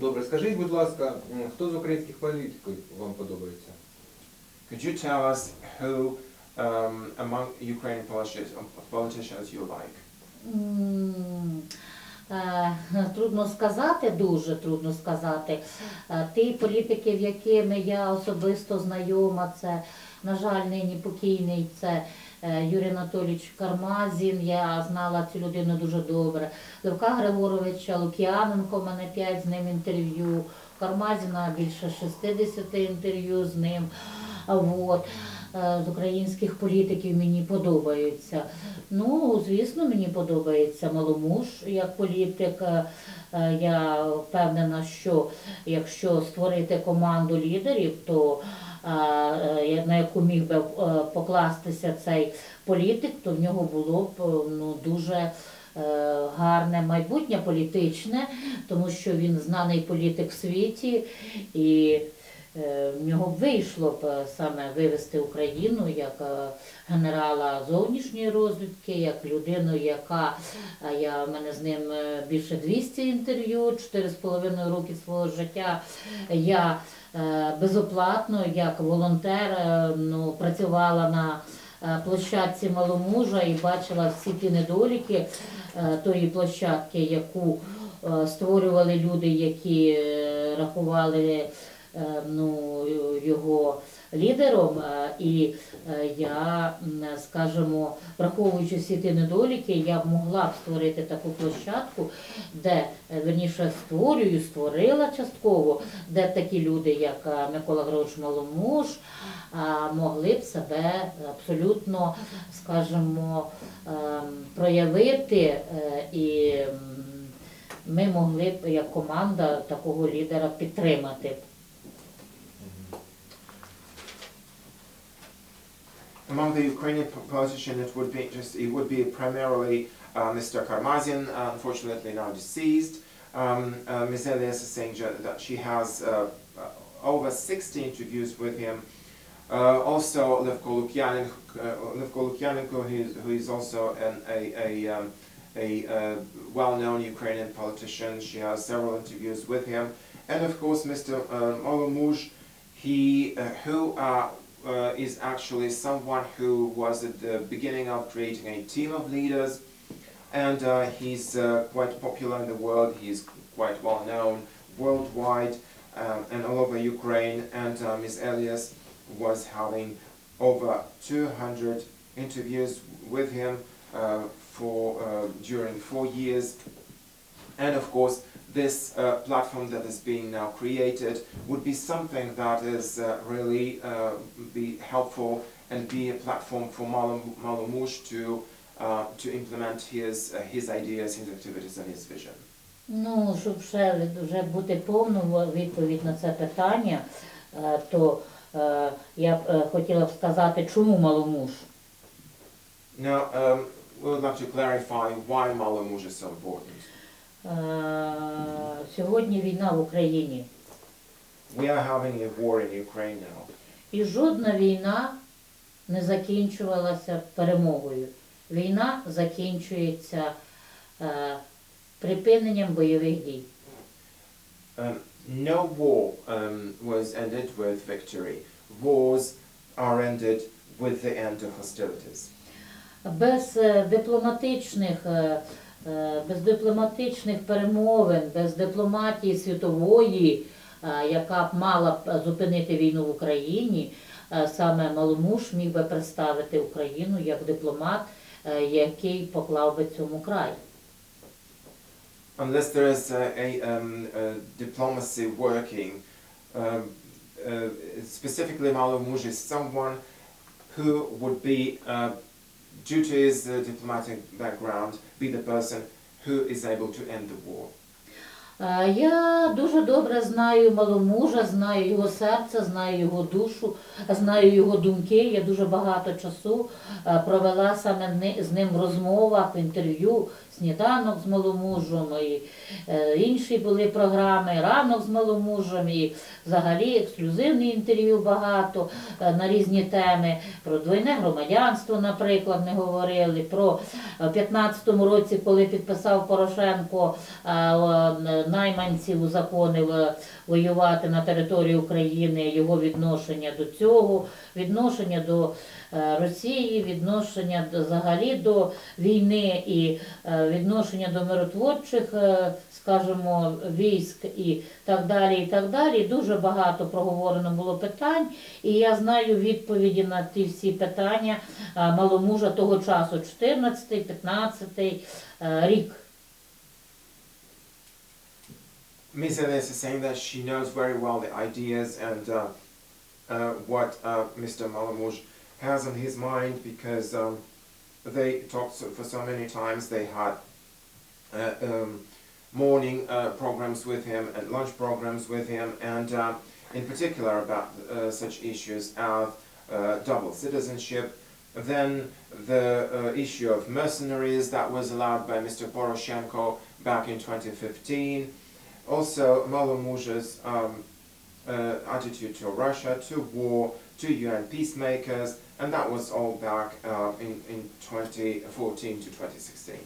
Добре, скажіть, будь ласка, хто з українських політиків вам подобається? Could you tell us who um, among Ukrainian politicians, politicians you like? М, е, Трудно сказати, дуже трудно сказати. Е, Ті політики, в якими я особисто знайома, це, на жаль, нині покійний, це Юрій Анатолійович Кармазін. Я знала цю людину дуже добре. Левка Григоровича Лук'яненко, мене п'ять з ним інтерв'ю. Кармазіна більше 60 інтерв'ю з ним. От. Е, З українських політиків мені подобаються. Ну, звісно, мені подобається Маломуш як політик. Е, е, Я впевнена, що якщо створити команду лідерів, то на яку міг би покластися цей політик, то в нього було б ну, дуже гарне майбутнє політичне, тому що він знаний політик в світі і в нього вийшло б е, саме вивести Україну як е, генерала зовнішньої розвідки, як людину, яка я в мене з ним е, більше 200 інтерв'ю, 4,5 роки свого життя. Я е, безоплатно, як волонтер, е, ну, працювала на е, площадці маломужа і бачила всі ті недоліки е, тої площадки, яку е, створювали люди, які е, рахували е, ну, його лідером. е, І е, я, скажімо, враховуючи всі ті недоліки, я б могла б створити таку площадку, де е, верніше створюю, створила частково, де такі люди, як е, Микола Григорович Маломуж, могли б себе абсолютно, скажімо, проявити е, і ми могли б як команда такого лідера підтримати. Among the Ukrainian po- politicians, it would be just it would be primarily uh, Mr. Karmazin, uh, unfortunately now deceased. Um, uh, Ms. Elias is saying that she has uh, uh, over 60 interviews with him. Uh, also, Levko Lukyanenko, uh, Levko Lukyanenko who, is, who is also an, a, a, um, a uh, well-known Ukrainian politician. She has several interviews with him. And of course, Mr. Uh, he, uh, who uh, uh, is actually someone who was at the beginning of creating a team of leaders, and uh, he's uh, quite popular in the world. He's quite well known worldwide um, and all over Ukraine. And uh, Ms. Elias was having over 200 interviews with him uh, for uh, during four years. And of course, this uh, platform that is being now created would be something that is uh, really uh, be helpful and be a platform for Malam- Malamush to uh, to implement his uh, his ideas, his activities, and his vision. Ну, щоб ще вже бути повну відповідь на це питання, е, то е, я б е, хотіла б сказати, чому маломуж. Now, um, we would like to clarify why Malamush is so important. Е, Сьогодні війна в Україні. We are having a war in Ukraine now, І жодна війна не закінчувалася перемогою. Війна закінчується е, припиненням бойових дій. Um, no war um, was ended with victory. Wars are ended with the end of hostilities. Без е, дипломатичних, е, е, без дипломатичних перемовин, без дипломатії світової, е, яка б мала б зупинити війну в Україні, е, саме Маломуш міг би представити Україну як дипломат, е, який поклав би цьому край. Unless there is a, um, a diplomacy working, um, uh, specifically Malamuj is someone who would be, uh, due to his uh, diplomatic background, be the person who is able to end the war. Я дуже добре знаю маломужа, знаю його серце, знаю його душу, знаю його думки. Я дуже багато часу провела саме з ним в розмовах, в інтерв'ю, сніданок з маломужем, і е, інші були програми, ранок з маломужем, і взагалі ексклюзивні інтерв'ю багато е, на різні теми. Про двойне громадянство, наприклад, ми говорили. Про е, 15-му році, коли підписав Порошенко е, е, найманців узаконив е, воювати на території України, його відношення до цього, відношення до е, Росії, відношення взагалі до війни і е, відношення до миротворчих, е, скажімо, військ і так далі. І так далі. Дуже багато проговорено було питань, і я знаю відповіді на ті всі питання е, маломужа того часу, 14, 15 е, рік. Ms. Elias is saying that she knows very well the ideas and uh, uh, what uh, Mr. Malamouj has on his mind because um, they talked for so many times. They had uh, um, morning uh, programs with him and lunch programs with him, and uh, in particular about uh, such issues as uh, double citizenship. Then the uh, issue of mercenaries that was allowed by Mr. Poroshenko back in 2015 also Malamuzha's um, attitude to Russia, to war, to UN peacemakers, and that was all back uh, in, in 2014 to 2016.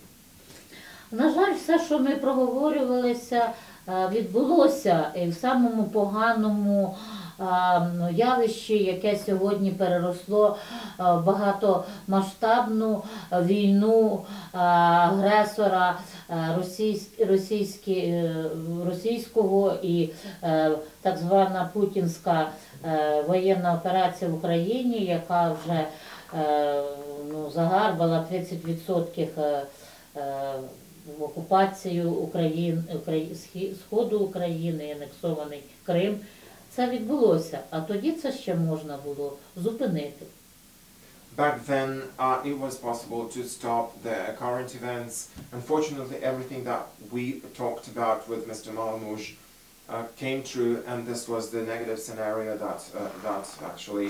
На жаль, все, що ми проговорювалися, е, відбулося в самому поганому е, ну, яке сьогодні переросло в багатомасштабну е, війну е, агресора е, російсь- російські- російського і так звана путінська воєнна операція в Україні, яка вже ну, загарбала 30% е, е, в окупацію України, Сходу України, анексований Крим. Це відбулося, а тоді це ще можна було зупинити. Back then, uh, it was possible to stop the current events. Unfortunately, everything that we talked about with Mr. Malamouj uh, came true, and this was the negative scenario that uh, that actually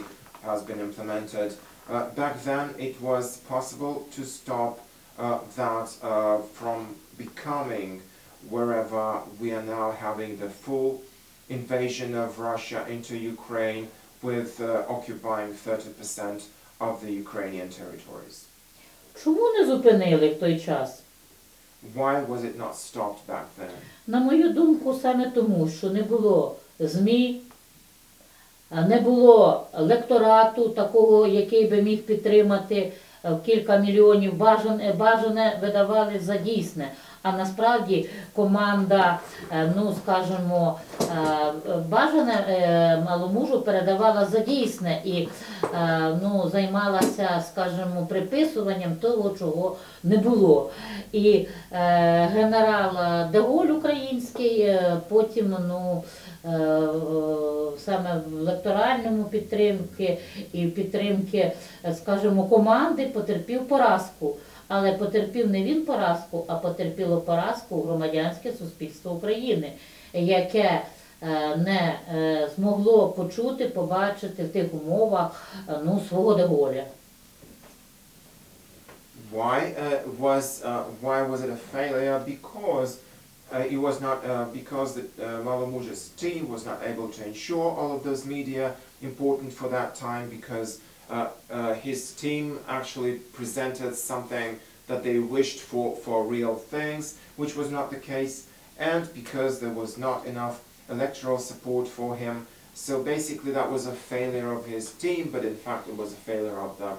has been implemented. Uh, back then, it was possible to stop uh, that uh, from becoming wherever we are now having the full invasion of Russia into Ukraine, with uh, occupying 30% of the Ukrainian territories. Чому не зупинили в той час? Why was it not stopped back then? На мою думку, саме тому, що не було ЗМІ, не було лекторату такого, який би міг підтримати е, кілька мільйонів. Бажане, бажане видавали за дійсне. А насправді команда, е, ну скажімо, е, бажане е, маломужу передавала за дійсне і ну, займалася, скажімо, приписуванням того, чого не було. І генерал Деголь український, потім ну, саме в електоральному підтримки і підтримки, скажімо, команди потерпів поразку. Але потерпів не він поразку, а потерпіло поразку громадянське суспільство України, яке е, не е, змогло почути, побачити в тих умовах е, ну, свого Деголя. Why uh, was uh, why was it a failure? Because uh, it was not uh, because the uh, Malamuj's team was not able to ensure all of those media important for that time because uh, uh, his team actually presented something that they wished for for real things, which was not the case, and because there was not enough electoral support for him. So basically, that was a failure of his team, but in fact, it was a failure of the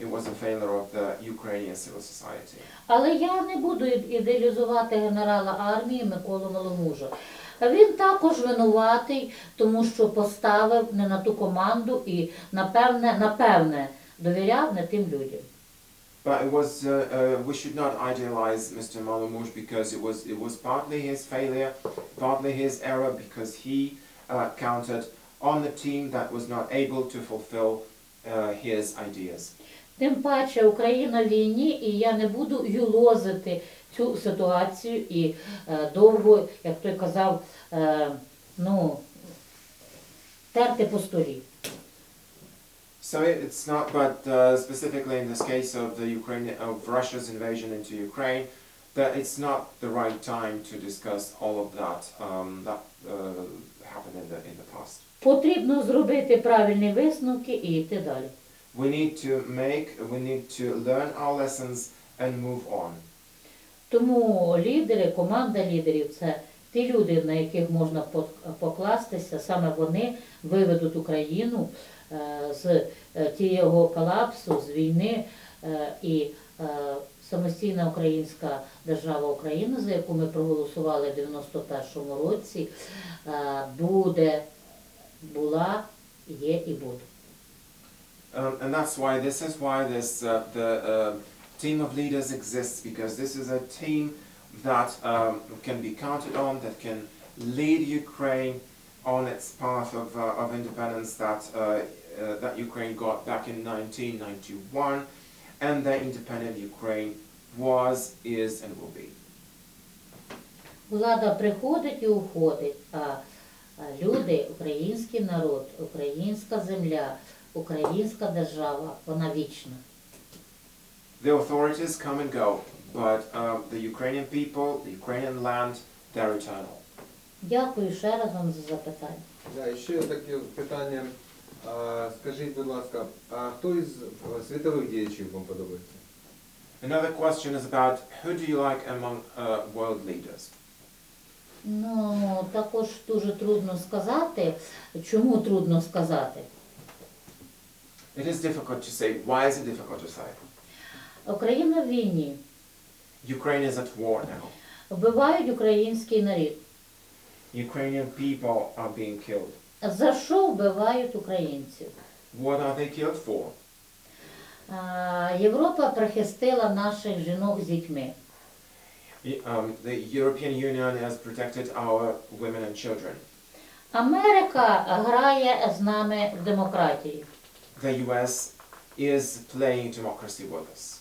it was a failure of the Ukrainian civil society. Але я не буду ідеалізувати генерала армії Миколу Маломужа. Він також винуватий, тому що поставив не на ту команду і напевне, напевне довіряв не тим людям. But it was uh, uh, we should not idealize Mr. Malamouj because it was it was partly his failure, partly his error because he uh, counted on the team that was not able to fulfill uh, his ideas. Тим паче Україна в війні, і я не буду юлозити цю ситуацію і е, довго, як той казав, е, ну, терти по столі. So it's not, but uh, specifically in this case of the Ukraine of Russia's invasion into Ukraine, that it's not the right time to discuss all of that um, that uh, happened in the in the past. Потрібно зробити правильні висновки і йти далі. We need to make, we need to learn our lessons and move on. Тому лідери, команда лідерів це ті люди, на яких можна пок- покластися, саме вони виведуть Україну е, з е, тієго колапсу, з війни е, і е, самостійна українська держава Україна, за яку ми проголосували в 91-му році, е, буде, була, є і буде. Um, and that's why this is why this uh, the uh, team of leaders exists because this is a team that um, can be counted on that can lead Ukraine on its path of, uh, of independence that uh, uh, that Ukraine got back in 1991 and that independent Ukraine was is and will be. Влада приходить і уходить, а а люди, український народ, українська земля, українська держава, вона вічна. The authorities come and go, but um, the Ukrainian people, the Ukrainian land, they're eternal. Дякую ще раз вам за запитання. Да, і ще таке питання. А, скажіть, будь ласка, а хто із е, світових діячів вам подобається? Another question is about who do you like among uh, world leaders? Ну, також дуже трудно сказати. Чому трудно сказати? It is difficult to say. Why is it difficult to say? Україна в війні. Ukraine is at war now. Вбивають український народ. Ukrainian people are being killed. За що вбивають українців? What are they killed for? А, Європа прихистила наших жінок з дітьми. Um, the European Union has protected our women and children. Америка грає з нами в демократію. The US is playing democracy with us.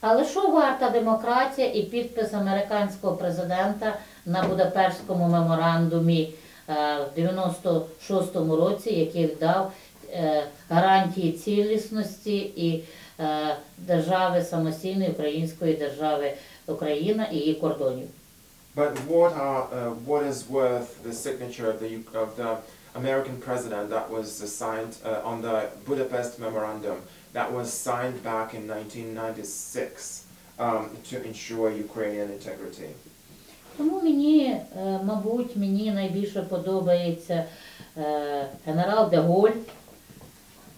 Але що варта демократія і підпис американського президента на Будапештському меморандумі е, в 96-му році, який дав е, гарантії цілісності і е, держави самостійної української держави Україна і її кордонів. But what are uh, what is worth the signature of the of the American president that was signed uh, on the Budapest memorandum that was signed back in 1996 um, to ensure Ukrainian integrity? Тому мені, е, мабуть, мені найбільше подобається е, генерал де Голь,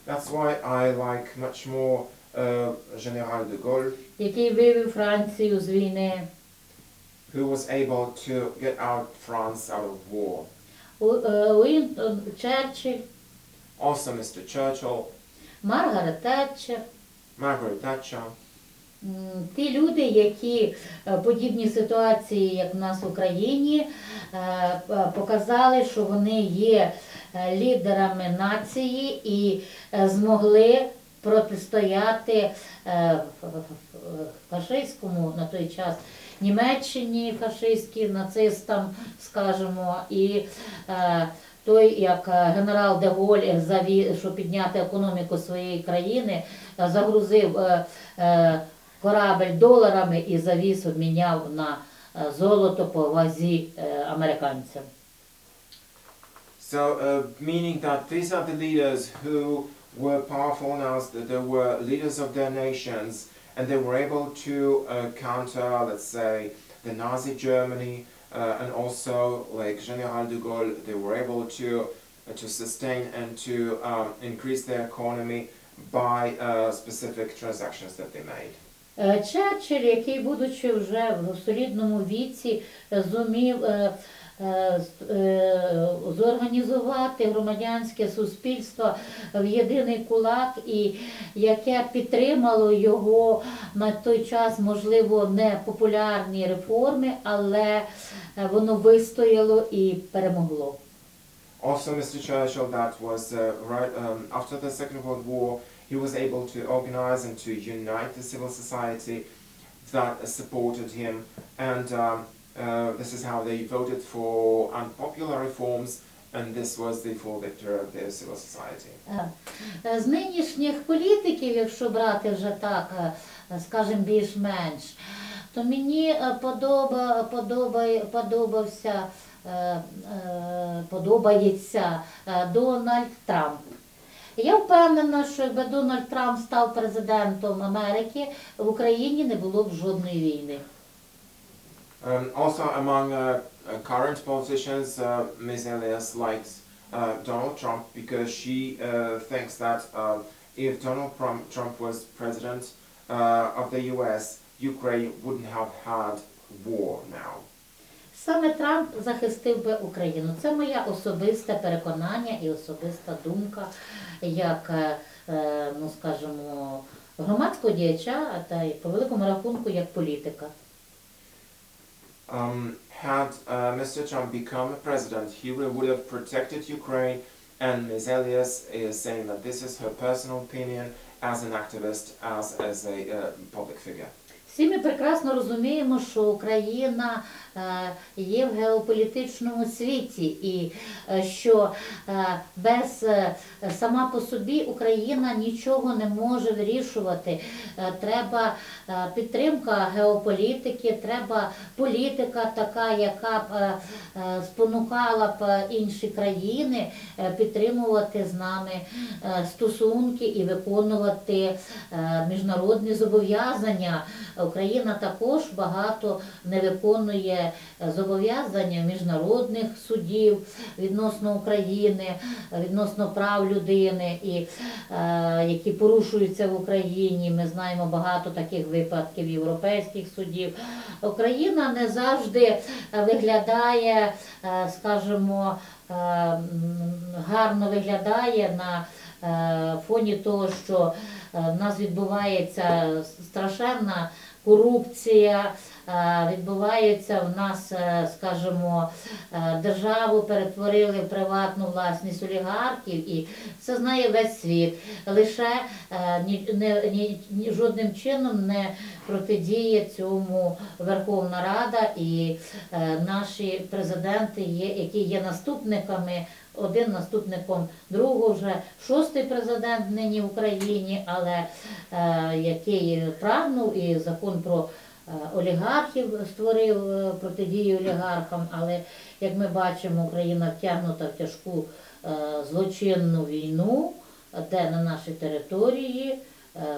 That's why I like much more uh, General de Gaulle, який вивів Францію з війни. who was able to get out France out of war. У- е, Черчилль, Also, Mr. Churchill, Маргарет Тетчер. Margaret Thatcher. Ті люди, які е, подібні ситуації, як в нас в Україні, е, показали, що вони є е, лідерами нації і змогли протистояти фашистському на той час Німеччині, фашистській, нацистам, скажімо, і той, як генерал де Голь завів, щоб підняти економіку своєї країни, загрузив корабель доларами і завіз обміняв на е, золото по вазі е, американцям. So, uh, meaning that these are the leaders who were powerful now, that they were leaders of their nations, and they were able to uh, counter, let's say, the Nazi Germany, uh, and also like General de Gaulle, they were able to uh, to sustain and to um, increase their economy by uh, specific transactions that they made. Е, Черчилль, який, будучи вже в солідному віці, зумів е, е, зорганізувати громадянське суспільство в єдиний кулак, і яке підтримало його на той час, можливо, не популярні реформи, але воно вистояло і перемогло. Also, Mr. Churchill, that was uh, right um, after the Second World War, he was able to organize and to unite the civil society that supported him, and um, uh, this is how they voted for unpopular reforms, and this was the full victory of the civil society. Е, З нинішніх політиків, якщо брати вже так, е, скажімо, більш-менш, то мені е, подоба, подобає, подобався, е, е, подобається е, Дональд Трамп. Я впевнена, що якби Дональд Трамп став президентом Америки, в Україні не було б жодної війни. Um, also, among uh, uh, current politicians, uh, Ms. Elias likes uh, Donald Trump because she uh, thinks that uh, if Donald Trump, Trump was president uh, of the US, Ukraine wouldn't have had war now. Саме Трамп захистив би Україну. Це моє особисте переконання і особиста думка, як, е, е, ну скажімо, громадського діяча, та й по великому рахунку як політика. Um, had uh, Mr. Trump become president, he would have protected Ukraine, and Ms. Elias is saying that this is her personal opinion as an activist, as, as a uh, public figure. Всі ми прекрасно розуміємо, що Україна е, є в геополітичному світі, і е, що е, без е, сама по собі Україна нічого не може вирішувати. Е, Треба е, підтримка геополітики, треба політика така, яка б е, е, спонукала б е, інші країни е, підтримувати з нами е, стосунки і виконувати е, міжнародні зобов'язання. Україна також багато не виконує е, зобов'язання міжнародних судів відносно України, відносно прав людини, і, е, які порушуються в Україні. Ми знаємо багато таких випадків європейських судів. Україна не завжди е, виглядає, скажімо, гарно виглядає на фоні того, що в нас відбувається страшенна корупція, відбувається в нас, е, скажімо, е, державу перетворили в приватну власність олігархів, і це знає весь світ. Лише е, ні, ні, ні- жодним чином не протидіє цьому Верховна Рада і е, наші президенти, є, які є наступниками. Один наступником другого вже шостий президент нині в Україні, але е, який прагнув і закон про е, олігархів створив е, протидію олігархам. Але як ми бачимо, Україна втягнута в тяжку е, злочинну війну, де на нашій території е,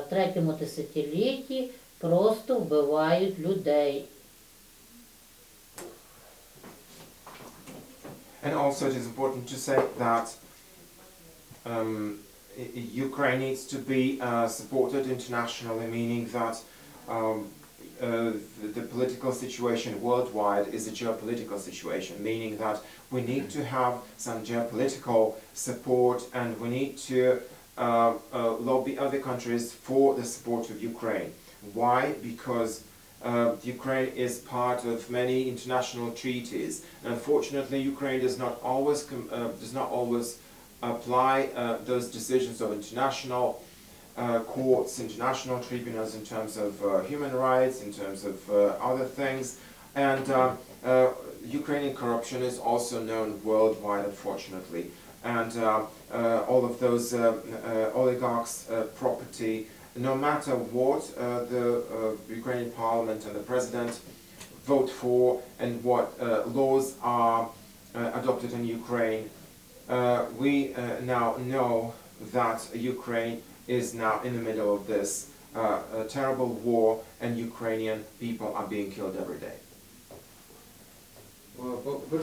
в третьому десятилітті просто вбивають людей. And also, it is important to say that um, Ukraine needs to be uh, supported internationally, meaning that um, uh, the, the political situation worldwide is a geopolitical situation, meaning that we need to have some geopolitical support and we need to uh, uh, lobby other countries for the support of Ukraine. Why? Because uh, Ukraine is part of many international treaties. Unfortunately, Ukraine does not always uh, does not always apply those decisions of international uh, courts, international tribunals in terms of uh, human rights, in terms of uh, other things, and uh, uh, Ukrainian corruption is also known worldwide, unfortunately, and uh, uh, all of those uh, oligarchs' property no matter what the Ukrainian parliament and the president vote for and what laws are adopted in Ukraine, we now know that Ukraine is now in the middle of this uh, terrible war and Ukrainian people are being killed every day. Е, е,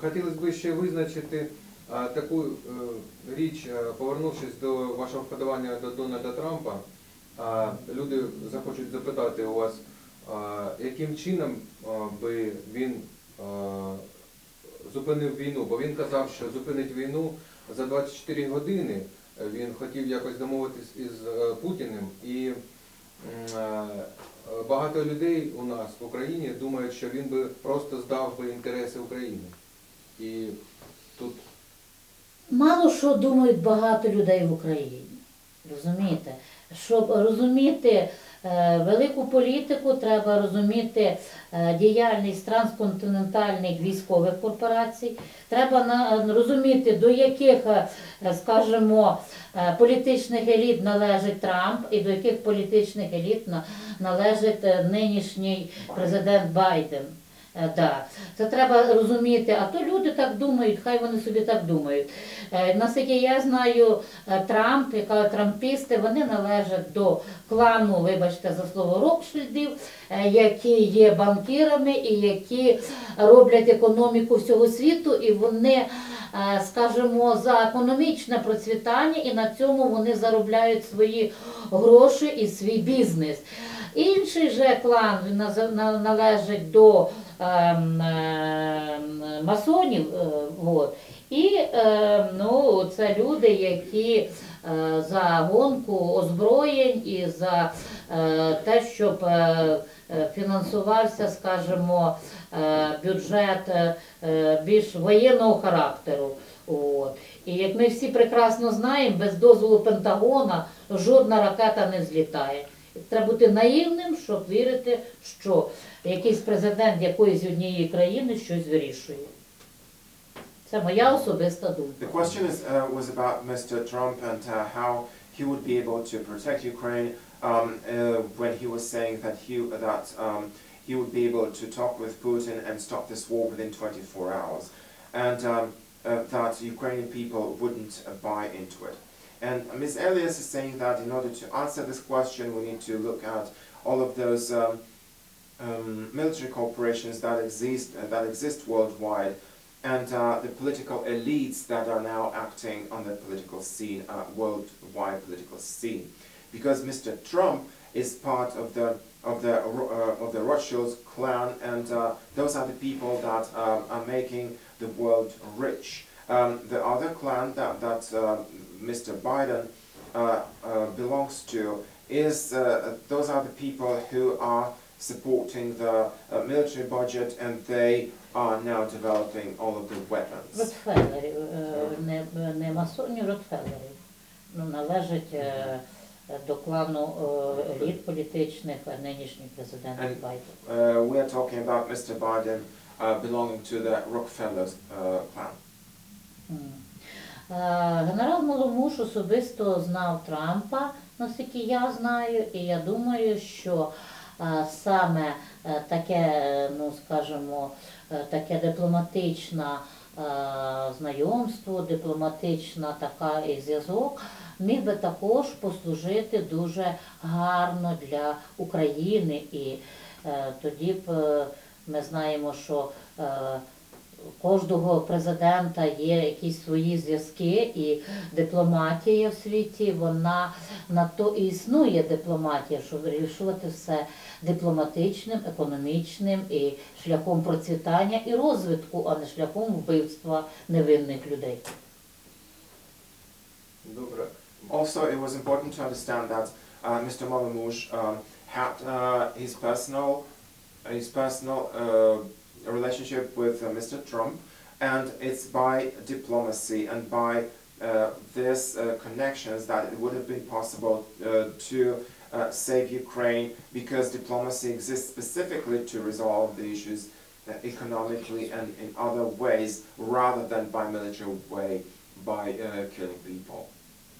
Хотілося б ще визначити е, таку річ, повернувшись до вашого вподобання до Дональда Трампа, люди захочуть запитати у вас, яким чином би він зупинив війну, бо він казав, що зупинить війну за 24 години. Він хотів якось домовитись із е, Путіним і е, багато людей у нас в Україні думають, що він би просто здав би інтереси України. І тут Мало що думають багато людей в Україні. Розумієте? Щоб розуміти Велику політику треба розуміти е, діяльність трансконтинентальних військових корпорацій. Треба розуміти, до яких, е, скажімо, е, політичних еліт належить Трамп і до яких політичних еліт на- належить е, нинішній президент Байден. Е, Да. Це треба розуміти, а то люди так думають, хай вони собі так думають. Е, Наскільки я знаю, е, Трамп, яка трампісти, вони належать до клану, вибачте за слово, Рокшильдів, які є банкірами і які роблять економіку всього світу, і вони, скажімо, за економічне процвітання, і на цьому вони заробляють свої гроші і свій бізнес. Інший же клан належить до масонів. е, от. І ем, ну, це люди, які е, за гонку озброєнь і за е, те, щоб фінансувався, скажімо, бюджет більш воєнного характеру. От. І як ми всі прекрасно знаємо, без дозволу Пентагона жодна ракета не злітає. Треба бути наївним, щоб вірити, що якийсь президент якоїсь однієї країни щось вирішує. Це моя особиста The думка. question is, uh, was about Mr. Trump and uh, how he would be able to protect Ukraine um, uh, when he was saying that he that um, he would be able to talk with Putin and stop this war within 24 hours, and um, uh, that Ukrainian people wouldn't uh, buy into it. And Ms. Elias is saying that in order to answer this question, we need to look at all of those um, um, military corporations that exist uh, that exist worldwide and uh, the political elites that are now acting on the political scene, uh, worldwide political scene, because Mr. Trump is part of the of the uh, of the Rothschilds clan, and uh, those are the people that um, are making the world rich. Um, the other clan that that uh, Mr. Biden uh, uh, belongs to is uh, those are the people who are supporting the uh, military budget, and they are now developing all of the weapons. Ротфеллерів, е, не, не масонів, Ротфеллерів. Ну, належить е, до клану е, еліт політичних, а нинішній президент And- Байден. Uh, we are talking about Mr. Biden uh, belonging to the Rockefellers uh, clan. М. Е, Генерал Маломуш особисто знав Трампа, наскільки я знаю, і я думаю, що е, саме е, таке, ну скажімо, таке дипломатичне знайомство, дипломатична така і зв'язок міг би також послужити дуже гарно для України. І тоді б ми знаємо, що кожного президента є якісь свої зв'язки, і дипломатія в світі, вона на то і існує дипломатія, щоб вирішувати все дипломатичним, економічним і шляхом процвітання і розвитку, а не шляхом вбивства невинних людей. Добре. Also, it was important to understand that uh, Mr. Malamouche um, had uh, his personal, his personal uh, relationship with uh, Mr. Trump, and it's by diplomacy and by uh, this uh, connections that it would have been possible uh, to uh, save Ukraine because diplomacy exists specifically to resolve the issues economically and in other ways rather than by military way by killing people.